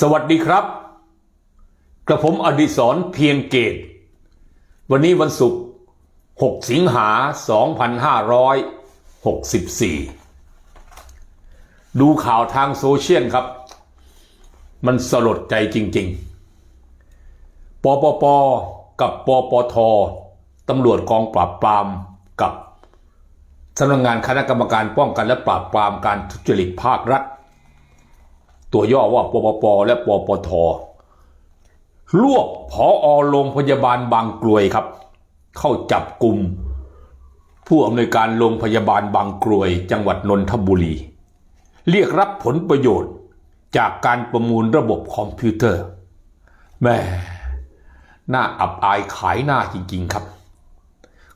สวัสดีครับ กระผมอดิศรเพียงเกต วันนี้วันศุกร์ 6 สิงหา 2564 ดูข่าวทางโซเชียลครับ มันสลดใจจริง ๆ ปปป กับปปท ตำรวจกองปราบปรามกับสำนักงานคณะกรรมการป้องกันและปราบปรามการทุจริตภาครัฐ ตัวย่อว่าปปปและปปทรวบผออโรงพยาบาลบางกลวยครับ เข้าจับกลุ่มผู้อำนวยการโรงพยาบาลบางกลวย จังหวัดนนทบุรี เรียกรับผลประโยชน์จากการประมูลระบบคอมพิวเตอร์แม่น่าอับอายขายหน้าจริง ๆ ครับ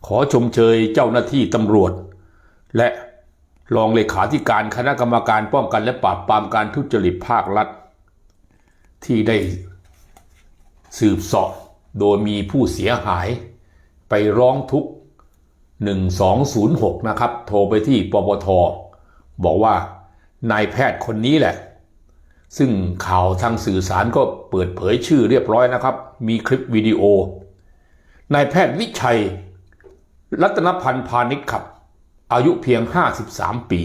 ขอชมเชยเจ้าหน้าที่ตำรวจ และ รองเลขาธิการคณะกรรมการป้องกันและปราบปรามการทุจริตภาครัฐ ที่ได้สืบสอบโดยมีผู้เสียหายไปร้องทุกข์1206 นะครับ โทรไปที่ปปท บอกว่านายแพทย์คนนี้แหละ ซึ่งข่าวทางสื่อสารก็เปิดเผยชื่อเรียบร้อยนะครับ มีคลิปวิดีโอนายแพทย์วิชัย รัตนพันธ์พาณิชย์ครับ อายุเพียง 53 ปี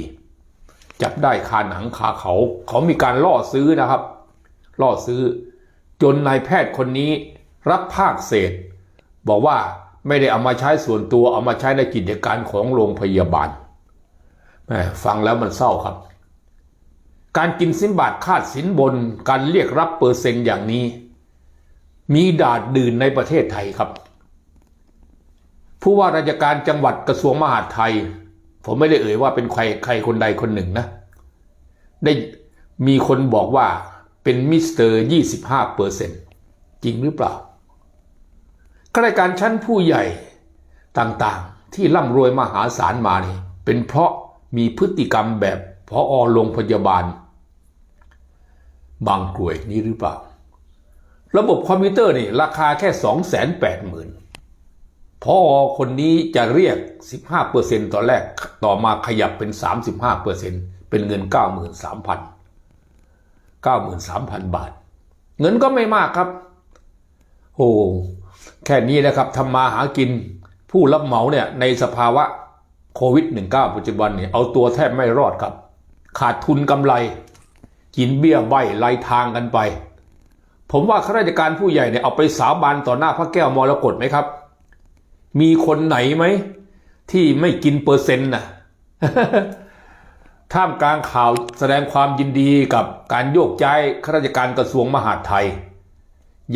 จับได้คาหนังคาเขา เขามีการล่อซื้อนะครับ ล่อซื้อ จนนายแพทย์คนนี้รับภาคเศษ บอกว่าไม่ได้เอามาใช้ส่วนตัวเอามาใช้ในกิจการของโรงพยาบาลแมฟังแล้วมันเศร้าครับ การกินสินบาทคาดสินบน การเรียกรับเปอร์เซ็นต์อย่างนี้ มีดาดดื่นในประเทศไทยครับ ผู้ว่าราชการจังหวัดกระทรวงมหาดไทย ผมไม่ได้เอ่ยว่าเป็นใครใครคนใดคนหนึ่งนะ ได้มีคนบอกว่าเป็นมิสเตอร์25เปอร์เซ็นจริงหรือเปล่าข้าราชการชั้นผู้ใหญ่ต่างๆ ที่ร่ำรวยมหาศาลมานี่เป็นเพราะมีพฤติกรรมแบบพออโรงพยาบาล บางกรวยนี้หรือเปล่า ระบบคอมพิวเตอร์นี่ราคาแค่ 280,000 พอคนนี้จะเรียก 15%ตอนแรกต่อมาขยับเป็น 35%เป็นเงิน 93,000 93,000 บาท เงินก็ไม่มากครับ โอ้แค่นี้นะครับทำมาหากินผู้รับเหมาเนี่ยในสภาวะโควิด -19 ปัจจุบันเนี่ยเอาตัวแทบไม่รอดครับ ขาดทุนกำไร กินเบี้ยใบไล่ทางกันไป ผมว่าข้าราชการผู้ใหญ่เนี่ยเอาไปสาบานต่อหน้าพระแก้วมรกตไหมครับ มีคนไหนไหม ที่ไม่กินเปอร์เซ็นต์น่ะท่ามกลางข่าวแสดงความยินดีกับการโยกย้ายข้าราชการกระทรวงมหาดไทย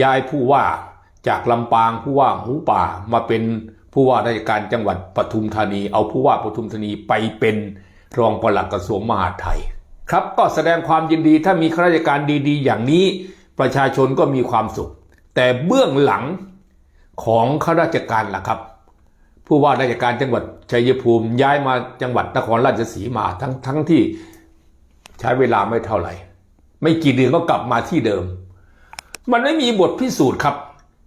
ย้ายผู้ว่าจากลำปางผู้ว่าหูป่ามาเป็นผู้ว่าราชการจังหวัดปทุมธานี เอาผู้ว่าปทุมธานีไปเป็นรองปลัดกระทรวงมหาดไทย ครับก็แสดงความยินดีถ้ามีข้าราชการดีๆ อย่างนี้ประชาชนก็มีความสุข แต่เบื้องหลัง ของข้าราชการล่ะครับ ผู้ว่าราชการจังหวัดชัยภูมิย้ายมาจังหวัดนครราชสีมาทั้งทั้งที่ใช้เวลาไม่เท่าไหร่ ไม่กี่เดือนก็กลับมาที่เดิม มันไม่มีบทพิสูจน์ครับ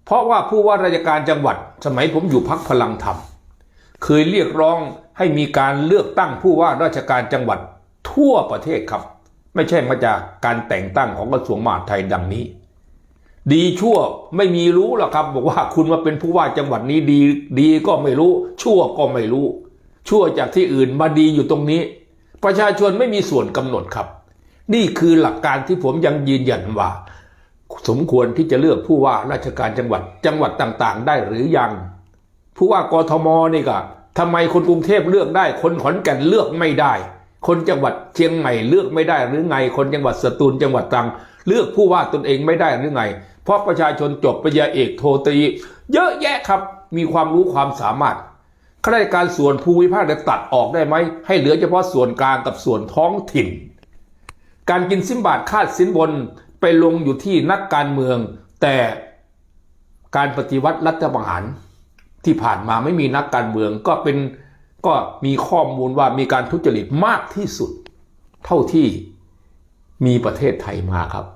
เพราะว่าผู้ว่าราชการจังหวัด สมัยผมอยู่พักพลังธรรม เคยเรียกร้องให้มีการเลือกตั้งผู้ว่าราชการจังหวัดทั่วประเทศครับ ไม่ใช่มาจากการแต่งตั้งของกระทรวงมหาดไทยดังนี้ ดีชั่วไม่มีรู้หรอกครับ บอกว่าคุณมาเป็นผู้ว่าจังหวัดนี้ดีดีก็ไม่รู้ ชั่วก็ไม่รู้ ชั่วจากที่อื่นมาดีอยู่ตรงนี้ ประชาชนไม่มีส่วนกำหนดครับ นี่คือหลักการที่ผมยังยืนยันว่า สมควรที่จะเลือกผู้ว่าราชการจังหวัดจังหวัดต่างๆ ได้หรือยัง ผู้ว่ากทมนี่ก็ทำไมคนกรุงเทพเลือกได้ คนขอนแก่นเลือกไม่ได้ คนจังหวัดเชียงใหม่เลือกไม่ได้หรือไง คนจังหวัดสตูลจังหวัดตรังเลือกผู้ว่าตนเองไม่ได้หรือไง เพราะประชาชนจบปริญญาเอกโทตรีเยอะแยะครับมีความรู้ความสามารถข้าราชการส่วนภูมิภาคจะตัดออกได้ไหม ให้เหลือเฉพาะส่วนกลางกับส่วนท้องถิ่น การกินสินบาทคาดสินบนไปลงอยู่ที่นักการเมือง แต่การปฏิวัติรัฐประหารที่ผ่านมาไม่มีนักการเมืองก็เป็นก็มีข้อมูลว่ามีการทุจริตมากที่สุด เท่าที่มีประเทศไทยมาครับ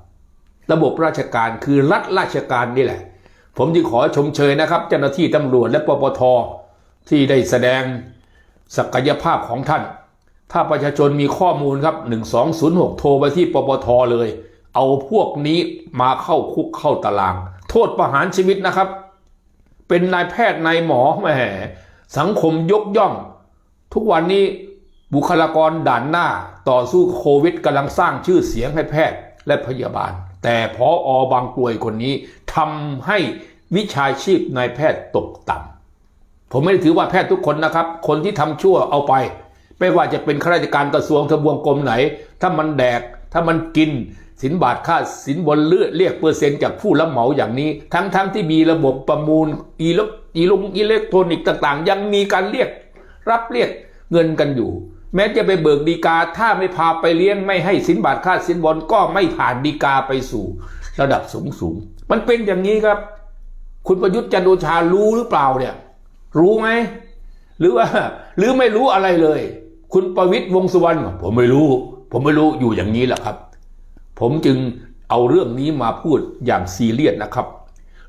ระบบราชการคือรัฐราชการนี่แหละ ผมจึงขอชมเชยนะครับ เจ้าหน้าที่ตำรวจและปปทที่ได้แสดงศักยภาพของท่าน ถ้าประชาชนมีข้อมูลครับ 1206 โทรไปที่ปปทเลย เอาพวกนี้มาเข้าคุกเข้าตาราง โทษประหารชีวิตนะครับ เป็นนายแพทย์นายหมอแหมสังคมยกย่อง ทุกวันนี้บุคลากรด่านหน้าต่อสู้โควิดกำลังสร้างชื่อเสียงให้แพทย์และพยาบาล แต่พออบางกลวยคนนี้ทำให้วิชาชีพนายแพทย์ตกต่ำผมไม่ได้ถือว่าแพทย์ทุกคนนะครับ คนที่ทำชั่วเอาไป ไม่ว่าจะเป็นข้าราชการกระทรวงทบวงกรมไหน ถ้ามันแดก ถ้ามันกินสินบาทค่าสินบนเลือดเรียกเปอร์เซ็นต์จากผู้รับเหมาอย่างนี้ ทั้งๆทที่มีระบบประมูลอีลอีลงอิเล็กทรอนิกส์ต่าง ๆ ยังมีการเรียกรับเรียกเงินกันอยู่ แม้จะไปเบิกดีกาถ้าไม่พาไปเลี้ยงไม่ให้สินบาทค่าสินบนก็ไม่ผ่านดีกาไปสู่ ระดับสูงสูง มันเป็นอย่างนี้ครับ คุณประยุทธ์จันโอชารู้หรือเปล่าเนี่ย รู้ไหมหรือว่า หรือไม่รู้อะไรเลย คุณประวิตยวงสุวรรณผมไม่รู้ ผมไม่รู้อยู่อย่างนี้แหละครับ ผมจึงเอาเรื่องนี้มาพูดอย่างซีเรียสนะครับ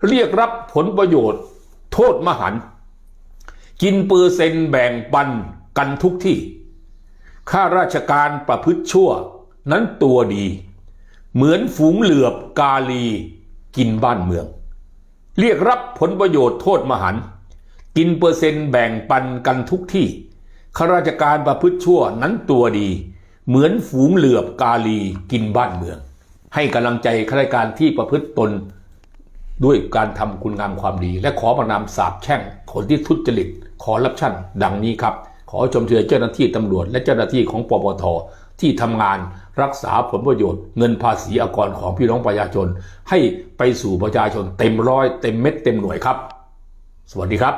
เรียกรับผลประโยชน์ โทษมหันต์กินเปอร์เซ็นต์แบ่งปันกันทุกที่ ข้าราชการประพฤติชั่ว นั้นตัวดี เหมือนฝูงเหลือบกาลี กินบ้านเมือง เรียกรับผลประโยชน์โทษมหันต์กินเปอร์เซ็นต์แบ่งปันกันทุกที่ข้าราชการประพฤติชั่วนั้นตัวดี เหมือนฝูงเหลือบกาลีกินบ้านเมือง ให้กำลังใจข้าราชการที่ประพฤติตน ด้วยการทำคุณงามความดี และขอประนามสาบแช่งคนที่ทุจริตขอรับชั่นดังนี้ครับ ขอชมเชยเจ้าหน้าที่ตำรวจและเจ้าหน้าที่ของปปทที่ทำงานรักษาผลประโยชน์เงินภาษีอากรของพี่น้องประชาชน ให้ไปสู่ประชาชนเต็มร้อยเต็มเม็ดเต็มหน่วยครับ สวัสดีครับ